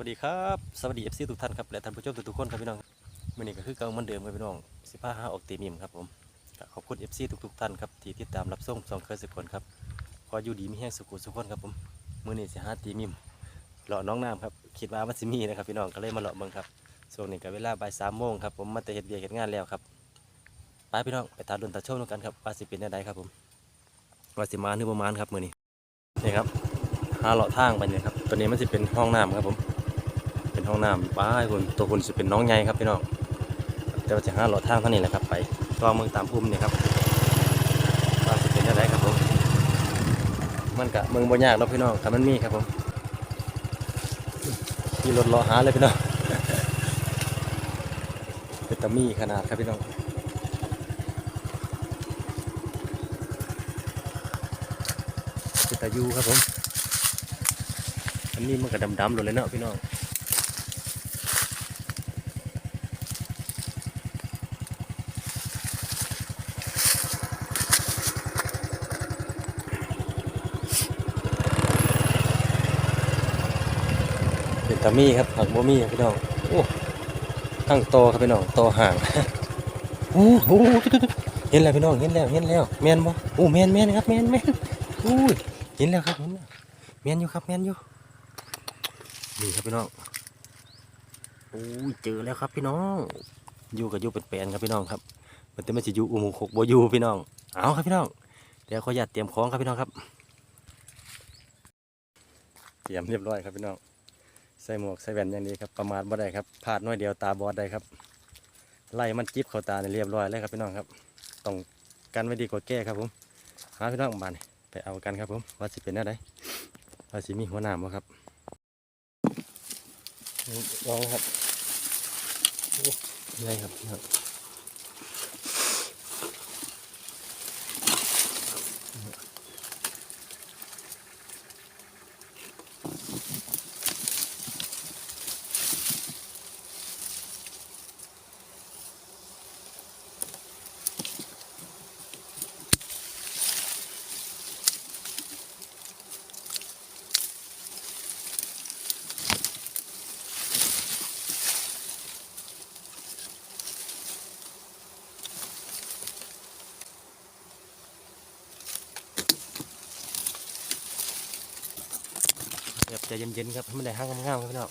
วัสดีครับสวัสดีเอฟซีทุกท่านครับและท่านผู้ชมทุกๆคนครับพี่น้องมื่อนี้ก็คือเก่าเหมือนเดิมครับพี่น้องสิบ้าห้าออกตีมิมครับผมขอบคุณเอฟซีทุกๆท่านครับที่ติดตามรับชมสองเคยสกลครับขออยู่ดีมีแห้งสุขุสุขคนครับผมมื่อนี้สิห้าตีมิมเลาะน้องน้ำครับคิดว่ามันสิมีนะครับพี่น้องก็เลยมาเลาะเบิ่งครับช่วงนี้ก็เวลาบ่ายสามโมงครับผมมาแต่เฮ็ดเบียร์เฮ็ดงานแล้วครับไปพี่น้องไปตาดนตาโชว์กันครับว่าสิเป็นยังไงครับผมว่าสิมาหรือประมาณครับมื่อนี้นี่ครับหาเลาะทางไปเนี่ยครับตัวนี้มันจะเป็นห้องน้ำครับผม เป็นห้องน้ำป้ายคนตัวคนจะเป็นน้องใหญ่ครับพี่น้องแต่ว่าจะหาเลาะทางเท่านี้แหละครับไปตัวเมืองตามภูมิเนี่ยครับว่าจะเป็นอะไรครับผมมันกะเมืองบ่ยากเนาะพี่น้องแต่มันมีครับผมขี่รถเลาะหาเลยพี่น้องเป็นตะมีขนาดครับพี่น้องเป็นตะยูครับผมอันนี้มันก็ดำๆเลยเนาะพี่น้อง เป็นตามี่ครับผักบ่มี่ครับพี่น้องโอ้ตั้งโตครับพี่น้องโตห่างโอ้โหเห็นแล้วพี่น้องเห็นแล้วเห็นแล้วแมนบ่โอ้แมนแมนครับแมนแมนอุ้ยเห็นแล้วครับเห็นแล้วแมนอยู่ครับแมนอยู่นี่ครับพี่น้องโอ้ยเจอแล้วครับพี่น้องอยู่กับอยู่เป็นแปลนครับพี่น้องครับมันจะไม่จะอยู่อุโมงค์หกบ่อยู่พี่น้องเอาครับพี่น้องเดี๋ยวขออนุญาตเตรียมของครับพี่น้องครับเตรียมเรียบร้อยครับพี่น้อง ใส่หมวกใส่แว่นอย่างนี้ครับประมาทบ่ได้ครับพลาดน้อยเดียวตาบอดได้ครับ ไล่มันจิบเข้าตาเนี่ยเรียบร้อยเลยครับพี่น้องครับต้องกันไว้ดีกว่าแก้ครับผมหาพี่น้องบานไปเอากันครับผมว่าสิเป็นอะไรว่าสิมีหัวหนามบ่ครับลองครับโอ้ใหญ่ครับ เย็นๆครับให้มันได้ห้างงามๆครับพี่น้อง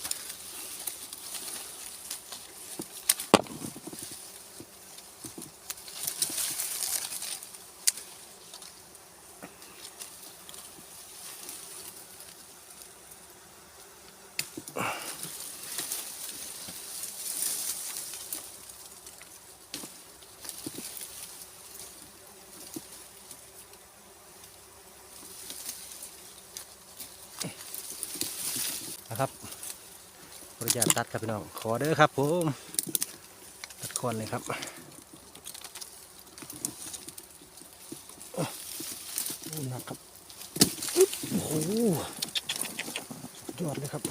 นะครับบริจาคตัดครับพี่น้อง ขอเด้อครับผมตัดคอนเลยครับอ้โอ้หนักครับอึ๊บโอ้โหยอดเลยครับ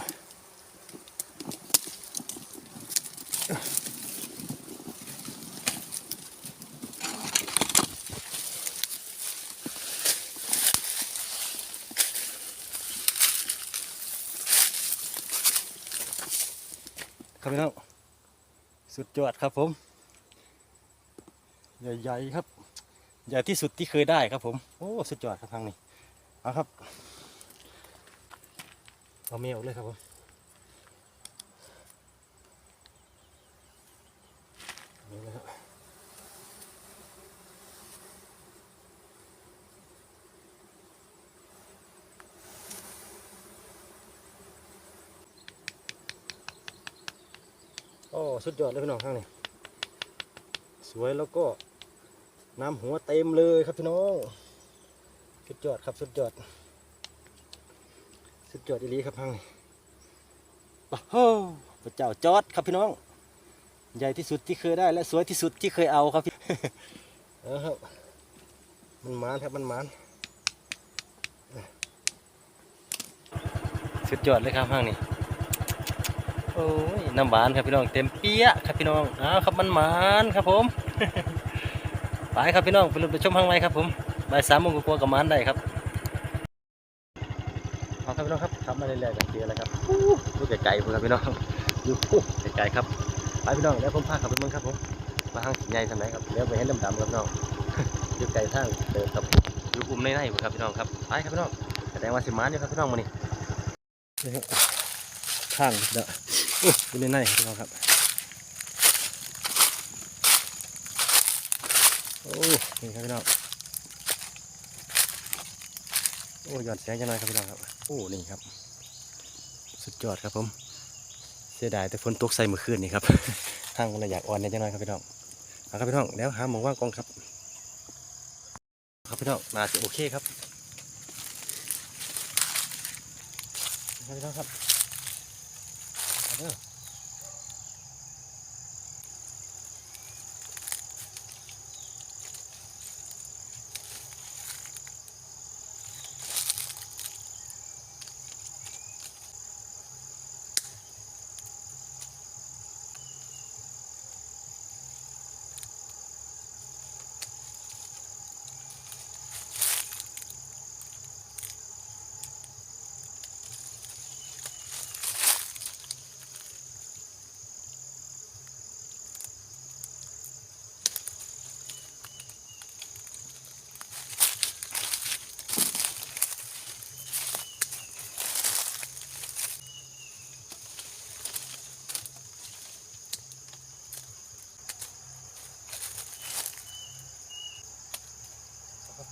ครับพี่น้องสุดยอดครับผม ใหญ่ๆครับ ใหญ่ที่สุดที่เคยได้ครับผมโอ้สุดยอดครับทางนี้เอาครับเอาเมลเลยครับผมนี่นะครับ โอ้สุดยอดเลยพี่น้องทางนี้สวยแล้วก็น้ำหัวเต็มเลยครับพี่น้องสุดยอดครับสุดยอดสุดยอดอีลีครับพังนี่ปะโอ้พระเจ้าจอดครับพี่น้อง ใหญ่ที่สุดที่เคยได้และสวยที่สุดที่เคยเอาครับพี่เออครับมันมานครับมันมานสุดยอดเลยครับพังนี่ โอ้ยน้ำหวานครับพี่น้องเต็มเปี้ยะครับพี่น้องอ้าวครับมันมานครับผมไปครับพี่น้องไปลุ้นไปชมข้างในครับผมบ่ายสามโมงกว่าๆกับมานได้ครับเอาครับพี่น้องครับขับมาเรื่อยๆกันเจอแล้วครับอู้อยู่ไกลๆพุ่นครับพี่น้องอยู่ปุ๊บไกลๆครับไปพี่น้องแล้วผมพาขับไปเมืองครับผมมาห้างสีใหญ่ทางไหนครับเลี้ยวไปเห็นดำๆครับพี่น้องอยู่ไกลทางเดินครับอยู่อุ้มในในพุ่นครับพี่น้องครับไปครับพี่น้องแสดงว่าสิมานอยู่ครับพี่น้องมื้อนี้นี่ครับข้างเด้อ อู้อยู่ในในครับพี่น้องครับ โอ้นี่ครับพี่น้องโอ้ยอดเสียงจังหน่อยครับพี่น้องครับ โอ้นี่ครับ สุดยอดครับผม เสียดายแต่ฝนตกใส่เมื่อคืนนี่ครับห้างมันลยอยากอ่อนในจังหน่อยครับพี่น้องเอาครับพี่น้องแล้วหาหมองว่างกองครับ ครับพี่น้องน่าจะโอเคครับครับพี่น้องครับ เอาเด้อ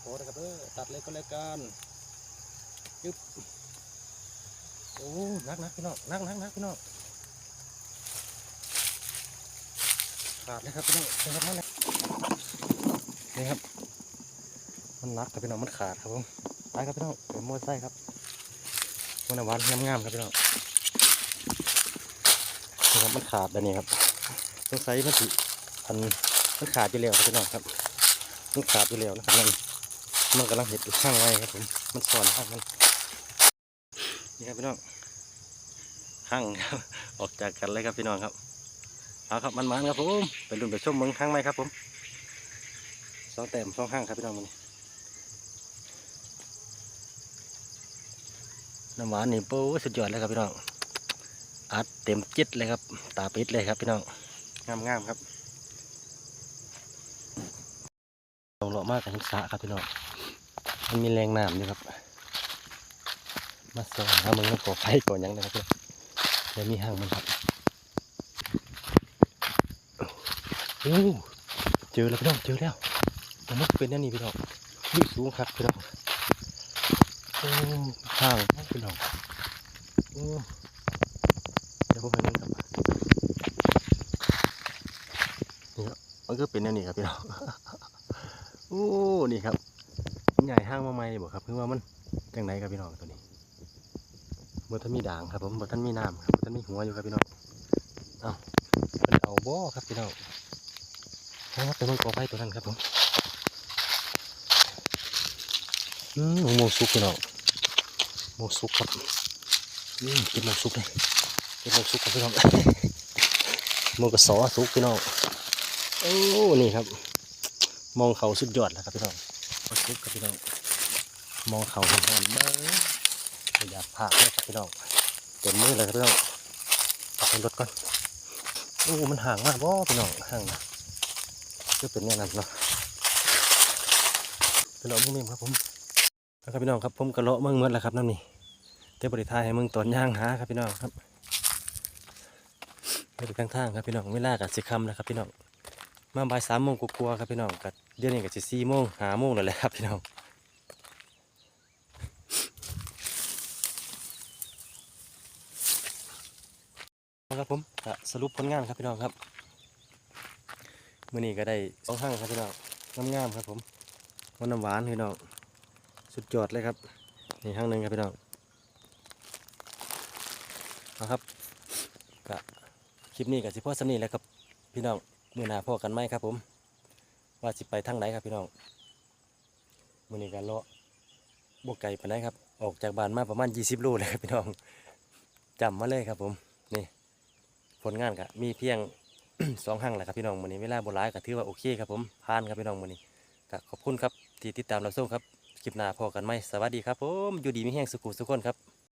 เอาครับโอ้นะครับเออตัดเลยก็แล้วกันยึบโอ้นักนักพี่น้องนักนักนักพี่น้องขาดเลยครับพี่น้องนี่ครับนั่นแหละนี่ครับ มันนักครับพี่น้องมันขาดครับผมไปครับพี่น้องเดี๋ยวมอไซค์ครับมันหวานงามๆครับพี่น้องนี่ครับมันขาดแบบนี้ครับต้องใส่มันสิอันมันขาดอยู่แล้วครับพี่น้องครับมันขาดอยู่แล้วนะครับนั่น มันกำลังเห็ดอยู่ข้างไว้ครับผม มันสอนข้างมัน นี่ครับพี่น้องข้างครับ ออกจากกันเลยครับพี่น้องครับ เอาครับมันมันครับผม ไปลุ้นไปชมเมืองข้างไหมครับผมสองแต้มสองข้างครับพี่น้องมันน้ำหวานนี่ปูสุดยอดเลยครับพี่น้อง อัดเต็มจิตเลยครับ ตาปิดเลยครับพี่น้อง งามๆครับลงเลาะมากกับหินสะครับพี่น้อง มันมีแรงน้ำอยู่ครับ มาส่องหามึงแล้วก่อไฟก่อนยังนะครับพี่เดี๋ยวมีห้างมันครับโอ้เจอแล้วพี่น้องเจอแล้วมันมุกเป็นแน่นี่พี่น้องนี่สูงครับพี่น้องโอ้ห้างพี่น้องโอ้เดี๋ยวผมไปมึงครับนี่ครับมันก็เป็นแน่นี่ครับพี่น้องโอ้นี่ครับ ใหญ่ห้างมาใหม่บ่ครับเพื่อว่ามันจังไหนครับพี่น้องตัวนี้บ่ท่านมีด่างครับผมบ่ท่านมีน้ำครับบ่ท่านมีหัวอยู่ครับพี่น้องเอาเป็นเอาบ่ครับพี่น้องเอาไปมันกอไฟตัวนั้นครับผมอืมโมสุกพี่น้องโมสุกครับอืมกินโมสุกเลยกินโมสุกครับพี่น้องโมกระสอสุกพี่น้องโอ้นี่ครับ มองเขาสุดยอดแล้วครับพี่น้อง มาซุกครับพี่น้องมองเขาหอนๆเบ้ออยากพาเลยครับพี่น้องเต็มมือเลยครับพี่น้องเอาไปรถก่อนโอ้มันห่างมากบ่พี่น้องห่างนะก็เป็นอย่างนั้นเนาะไปเลาะมึงนี่ครับผมแล้วครับพี่น้องครับผมกระเลาะเมืองเมื่อแล้วครับน้ำนี่เต้บริทายให้มึงตอนย่างหาครับพี่น้องครับไปดูข้างทางครับพี่น้องเวลากับสิคำนะครับพี่น้อง มาบ่ายสามโมงกลัวาๆครับพี่น้องกับเดี๋ยวนี้ก็จะสี่โมงหาโมงแล้วแหละครับพี่น้องครับผมสรุปผลงานครับพี่น้องครับมื่อนี้ก็ได้สองห้างครับพี่น้องงามๆครับผมวันน้ำหวานพี่น้องสุดยอดเลยครับนี่ห้างหนึ่งครับพี่น้องเอาครับก็คลิปนี้กับสิพ่อสำนีแหล้วครับพี่น้อง มือหนาพ่อกันไหมครับผม ว่าสิไปทางไหนครับพี่น้องมือนี้กันเลาะบวกไก่ไปไหนครับ ออกจากบ้านมาประมาณ 20 โลเลยครับพี่น้องจำมาเลยครับผมนี่ผลงานก็มีเพียง สองห้างแหละครับพี่น้องมือนี้เวลาโบราณก็ถือว่าโอเคครับผมผ่านครับพี่น้องมือนี้ก็ขอบคุณครับที่ติดตามเราส้มครับคลิปหน้าพอกันไหมสวัสดีครับผมอยู่ดีมีแห้งสุขุสุขคนครับ